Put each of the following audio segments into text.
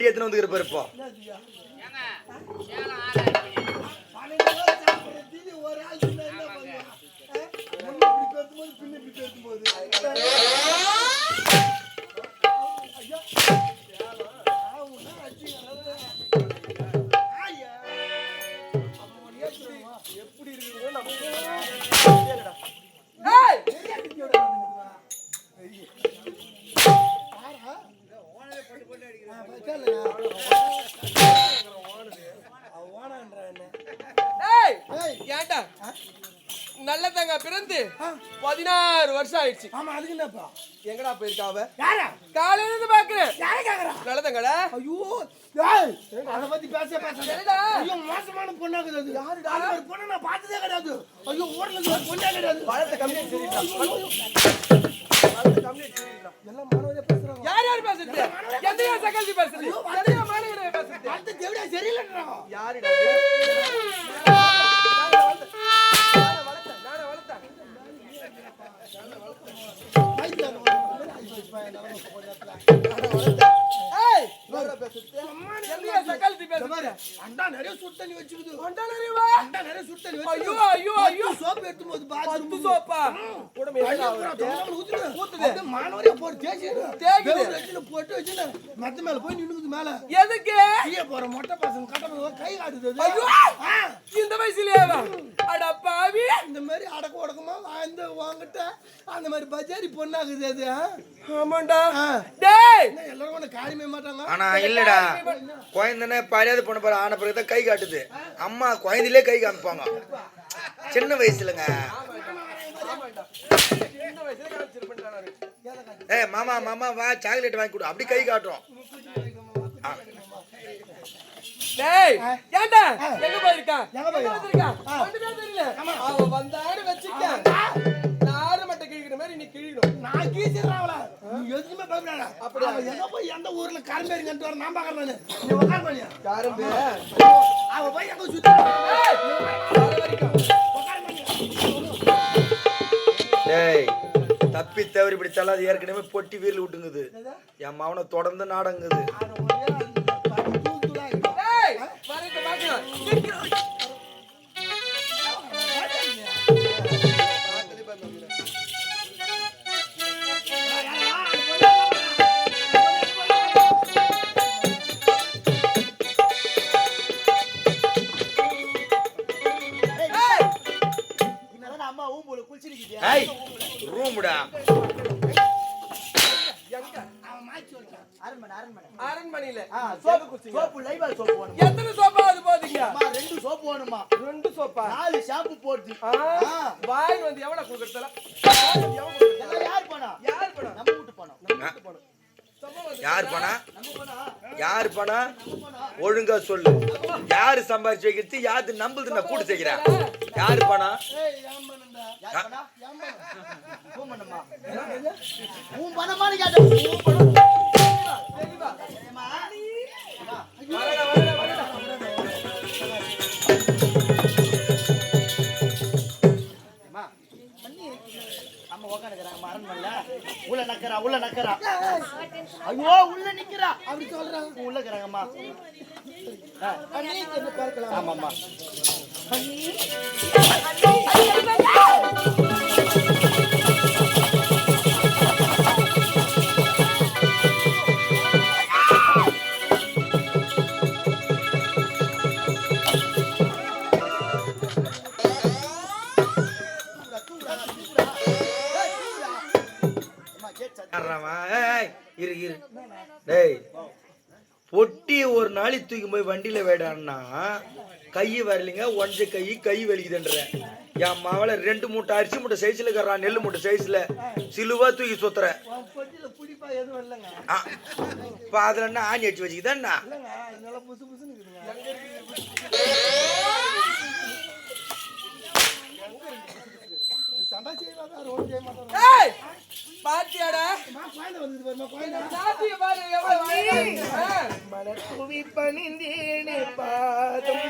கட்டி எடுத்துன்னு வந்துக்கிற இப்போ வருஷம் ஆயிடுச்சு ஆமா அதுக்கு என்னப்பா? எங்கடா போயிருக்கா அவ? யாரா? காலையில இருந்து பாக்குறேன். யார கேக்குறா? நல்லதங்கடா ஐயோ ஏய் அத பத்தி பேச பேச சரிடா. ஐயோ மோசமான பொண்ணாக்குது அது. யாருடா? அந்த மாதிரி பொண்ணை நான் பார்த்ததே கிடையாது. ஐயோ ஊர்ல இருந்து ஒரு பொண்ணே கிடையாது. பழத்தை கம்மியா சரிடா எல்லாம் மாணவரே பேசுறாங்க. யார் யார் பேசுறது? எதையா சகல்தி பேசுறது? எதையா மாணவரே பேசுறது? அடுத்த தேவடியா சரியில்லைன்றாங்க யாருடா இது? நானே வளர்த்தேன், நானே வளர்த்தேன். பைத்தியம் வந்து அண்டா நிறைய சுடு தண்ணி வச்சுக்குது. அறிவா. அண்டா நிறைய சுடு தண்ணி ஐயோ, ஐயோ, ஐயோ. சோப்பு போது பத்து சோப்பா? ஊத்துது. மாணவரே. தேய்க்குது. வச்சுன்னு போட்டு வச்சுன்னு மெத்த மேல போய் நின்னுக்குது மேல. எதுக்கு? போற மொட்டை பசங்க கட்ட கை காட்டுது. ஐயோ! இந்த வயசுலயேவா அட பாவி. இந்த மாதிரி அடக்க உடக்கமா வாழ்ந்து வாங்கிட்ட அந்த மாதிரி பஜாரி பொண்ணாகுது அது? ஆமாண்டா. டேய்! எல்லாரும் ஆனா இல்லடா. குழந்தைனே பழையாது பொண்ணு பாரு ஆன பிறகு தான் கை காட்டுது. அம்மா குழந்தையிலே கை காமிப்பாங்க. சின்ன வயசுலங்க. ஏ மாமா மாமா வா சாக்லேட் வாங்கி கொடு. அப்படி கை காட்டுறோம். டேய் எங்க எங்க வந்தாரு கிழிக்கிற மாதிரி நீ கிழிக்கணும் நான் கீச்சிடுறேன் அவளை நீ பயப்படாத. எங்க போய் எந்த ஊர்ல கரும்பேரி கண்டு வர நான் பாக்குறேன் நானு. நீ உட்கார் பண்ணியா யாரும் அவ போய் எங்க சுத்தி டேய் தப்பி தவறி இப்படி தள்ளாது ஏற்கனவே பொட்டி வீரில் விட்டுங்குது. என் மாவனை தொடர்ந்து நாடங்குது. ஏய் ரூமுடா. அரண்மனையில. சோப்பு சோப்பு லைவா சோப்பு வேணும்? எத்தனை சோப்பா அது போதீங்க ரெண்டு சோப்பு வேணுமா? ரெண்டு சோப்பா? நாலு ஷாம்பு போடுது வாய் வந்து எவ்வளவு கொடுக்கறதுல? யார் போனா? யார் படம் நம்ம வீட்டு போனோம். யார் பணம் யார் பணம் ஒழுங்கா சொல்லு யாரு சம்பாரிச்சு வைக்கிறது யாரு நம்புது நான் கூட்டு செய்கிறேன் யாரு பணம் ஏய் உள்ள நக்கறா உள்ள நக்கறா ஐயோ உள்ள நிக்கிறா அப்படி சொல்றாங்க உள்ள இருக்கிறாங்கம்மா ஆமாம்மா ஒரு நாளைக்கு தூக்கி போய் வண்டியில வேடான்னா கை வரலைங்க ஒஞ்ச கை கை வலிக்குதுன்ற. என் மாவள ரெண்டு மூட்டை அரிசி மூட்டை சைஸ்ல இருக்கிறான் நெல் மூட்டை சைஸ்ல சிலுவா தூக்கி சுத்துற. பொட்டியில இப்ப அதுல என்ன ஆணி அடிச்சு வச்சுக்கிதா இல்லைங்க சண்டை செய்வாங்க பாத்தியாடா. மலர் குவி பணிந்தேனே பாதம்.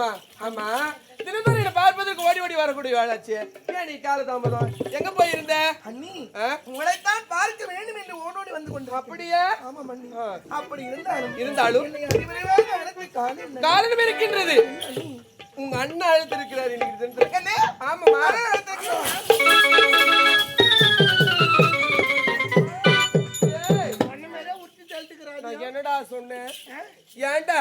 இருக்கண்டுமா ஆமா. தினந்தோறும் என்னை பார்ப்பதற்கு ஓடி ஓடி வரக்கூடிய வேளாச்சு. ஏன் நீ கால தாமதம்? எங்க போயிருந்த? அண்ணி? உங்களைத்தான் பார்க்க வேண்டும் என்று ஓடோடி வந்து கொண்டு அப்படியே? ஆமா அண்ணி ஆ. அப்படி இருந்தாலும் இருந்தாலும்? காரணம் இருக்கின்றது. உங்க அண்ணன் அழுத்திருக்கிறார் இன்னைக்கு தினத்துல. ஆமாமா சொன்னேன். ஏன்டா?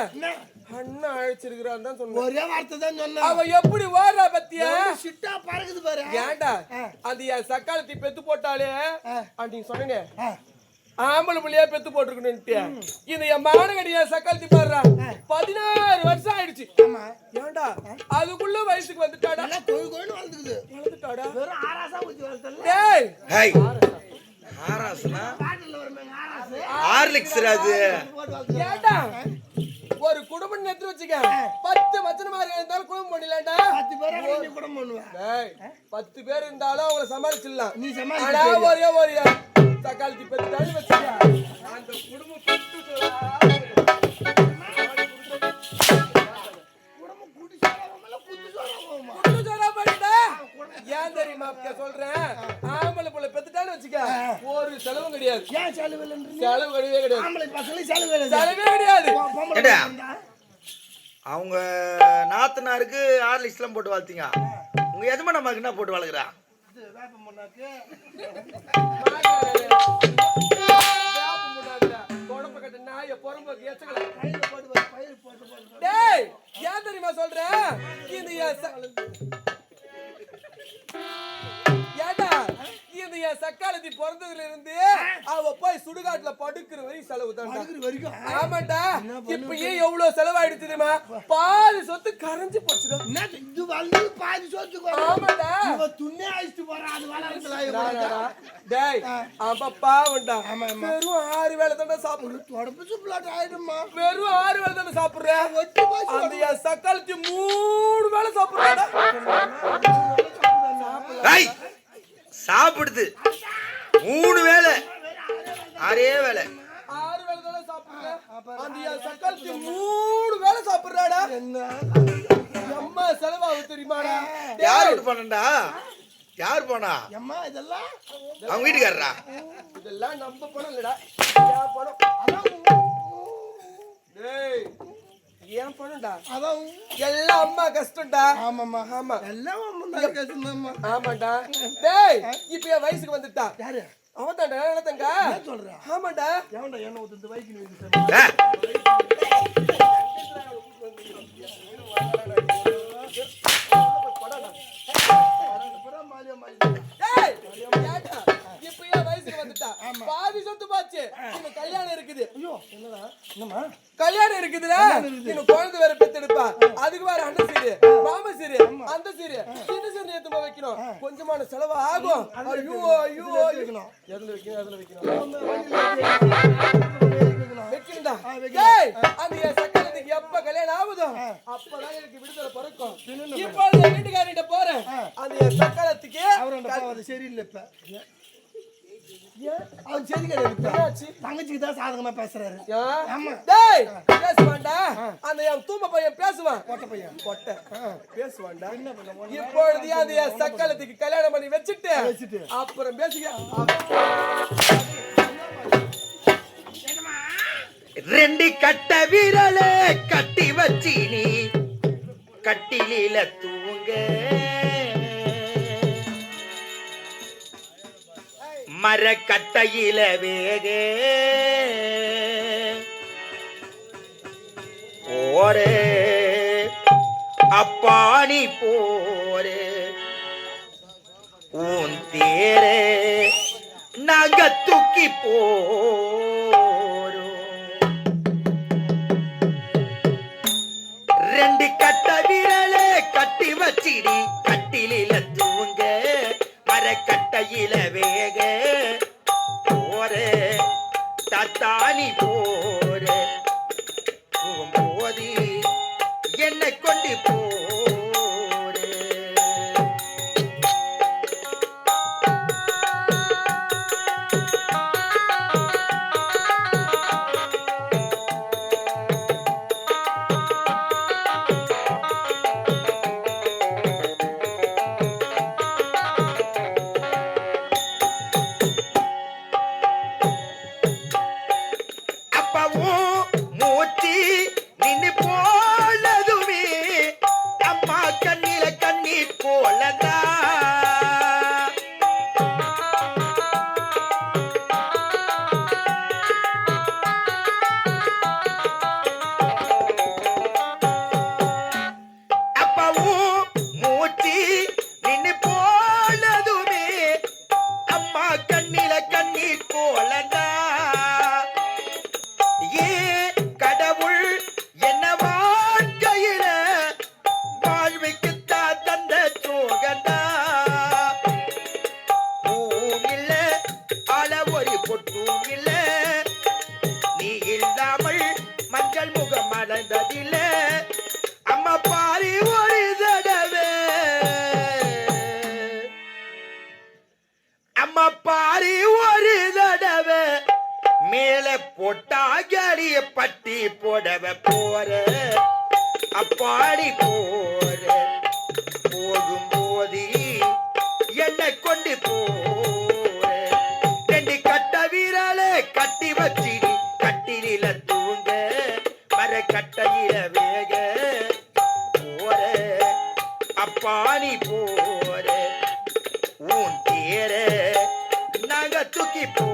அண்ணன் அழைச்சிருக்கிறான் தான் சொன்னேன். ஒரே வார்த்தை தான் சொன்னேன். அவ எப்படி ஓடுறா பத்தியா? சிட்டா பறக்குது பாரு. ஏன்டா? அது என் சக்காலத்தி பெத்து போட்டாலே சொன்னேனே. ஆ. ஆம்பளை புள்ளையா பெத்து போட்டுருக்கணும்ட்டு இந்த என் மானகடி என் சக்காலத்தி பாடுறா பதினாறு வருஷம் ஆயிடுச்சு. ஏன்டா? அதுக்குள்ள வயசுக்கு வந்துட்டாடா. வளர்ந்துக்குது. வளர்ந்துட்டாடா? வெறும் ஆராசா ஊத்தி வளர்த்தல டேய்! ஹேய்! ஆராசனா? ஹார்லிக்ஸ் ஒரு குடும்பம் எடுத்து வச்சுக்க பத்து மச்சனமாரி இருந்தாலும் குடும்பம் பண்ணலடா பத்து பேரை நீ கூட பண்ணுவேன் டேய் பத்து பேர் இருந்தாலும் அவங்கள சமாளிச்சிடலாம். நீ சமாளிக்க ஒரே ஒரு தக்காளி பத்து தள்ளி வச்சுக்க அந்த குடும்பம் குட்டு ஏன் தெரியுமா சொல்றேன் ஆம்பளை புள்ள பெத்துட்டான்னு வச்சுக்க ஒரு செலவும் கிடையாது ஏன் செலவு? செலவு கிடையவே கிடையாது ஆம்பளை பசங்களுக்கு செலவு. செலவே கிடையாது அவங்க நாத்தனாருக்கு ஹார்லிக்ஸ்லாம் போட்டு வளர்த்தீங்க உங்க எஜமான நமக்கு என்ன போட்டு வளர்க்குறா ஏன் தெரியுமா சொல்றேன் இந்த இந்த என் சக்காலத்தி பிறந்ததுல இருந்து அவ போய் சுடுகாட்டுல படுக்கிற வரைக்கும் செலவு படுக்கிற வரைக்கும்? ஆமாண்டா. இப்பயே எவ்வளவு செலவாயிடுச்சு தெரியுமா? பாதி சொத்து கரைஞ்சு போச்சுடா. இது வளர்ந்து பாதி வரும். ஆமாடா இவ துண்ணே அழிச்சிட்டு போறா, அது நானாடா? டேய் அப்ப ஆமா. வெறும் ஆறு வேளை தானே சாப்பிடுற. தொடப்பு சுப்புலாட்டு ஆயிடுமா வெறும் ஆறு வேளை தானே சாப்பிடுற. அந்த என் சக்காலத்தி மூணு வேளை சாப்பிடுறாடா ஹேய் சாப்பிடுது. மூணு வேளை. ஆறே வேளை. ஆறு வேளை தானே சாப்பிடுற அந்த சக்காலத்தி மூணு வேளை சாப்பிடுறாடா. என்ன எம்மா செலவாகும் தெரியுமாடா? யார் வீட்டு போனண்டா யார் போனா? அம்மா இதெல்லாம் அவங்க வீட்டுக்காரரா? இதெல்லாம் நம்ம பணம் இல்லடா. பணம். டேய். ஏன் பணம்டா அதான் எல்லாம் அம்மா கஷ்டம்டா. ஆமாம்மா. ஆமா. எல்லாம் கேட்டுருந்தம்மா ஆமாண்டா. டேய் இப்ப என் வயசுக்கு வந்துட்டா. யாரு? அவன் தான்டா நிலத்தங்க என்ன சொல்ற? ஆமாண்டா. எவன்டா என்ன ஊத்து வைக்கணும் வைக்கணும் பாதி சொத்து பாச்சு. கல்யாணம் இருக்குது. ஐயோ என்னடா? என்னம்மா? கல்யாணம் இருக்குதுல இன்னும் குழந்தை வேற பெத்தெடுப்பா. அதுக்கு வேற அண்ணன் சீரு மாமா சீரு அந்த சீரு. சின்ன நேத்து போய் வைக்கணும். கொஞ்சமான செலவு ஆகும். ஐயோ ஐயோ வைக்கணும். எதுல வைக்கணும் எதுல வைக்கணும். வைக்கணும்டா. அந்த சக்கரத்துக்கு எப்ப கல்யாணம் ஆகுதோ அப்பதான் எனக்கு விடுதலை பிறக்கும். இப்போ வீட்டுக்காரிட்ட போறேன். அந்த சக்கரத்துக்கு அவரோட சரியில்லை இப்ப. ஏன்? அவன் சரி கிடையாது என்னாச்சு? தங்கச்சிக்கு தான் சாதகமா பேசுறாரு? ஆமா. டேய், பேசுவான்டா. அந்த என் தூம்ப பையன் பேசுவான் கொட்டை பையன் கொட்டை. பேசுவான்டா. இப்பொழுது அந்த என் சக்காலத்துக்கு கல்யாணம் பண்ணி வச்சுட்டு வச்சுட்டு. அப்புறம் பேசுகிறேன் ரெண்டு கட்ட விரலே கட்டி வச்சி நீ கட்டிலில தூங்க மரக்கட்டையில வேகே. போரே அப்பாணி போரே. உன் தேரே நாங்க தூக்கி போறோம் ரெண்டு கட்ட விரலே கட்டி வச்சிடி கட்டிலில மரக்கட்டையில வேக போரே தத்தானி போ கொண்டு போற ரெண்டு கட்ட வீரலே கட்டி வச்சி கட்டிலில தூங்க. மர கட்டையில வேக போற அப்பாடி போற உன் தேர நாங்க தூக்கி போ.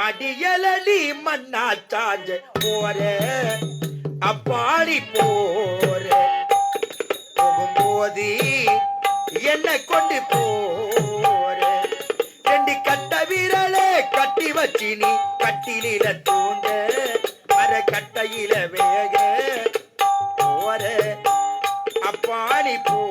மடியலடி மண்ணா சாஞ்ச போற. அப்பாடி போற. போகும்போது என்னை கொண்டு போற. ரெண்டு கட்ட விரலே கட்டி வச்சு நீ கட்டிலில தூண்ட அர கட்டையில வேக போற. அப்பாடி போ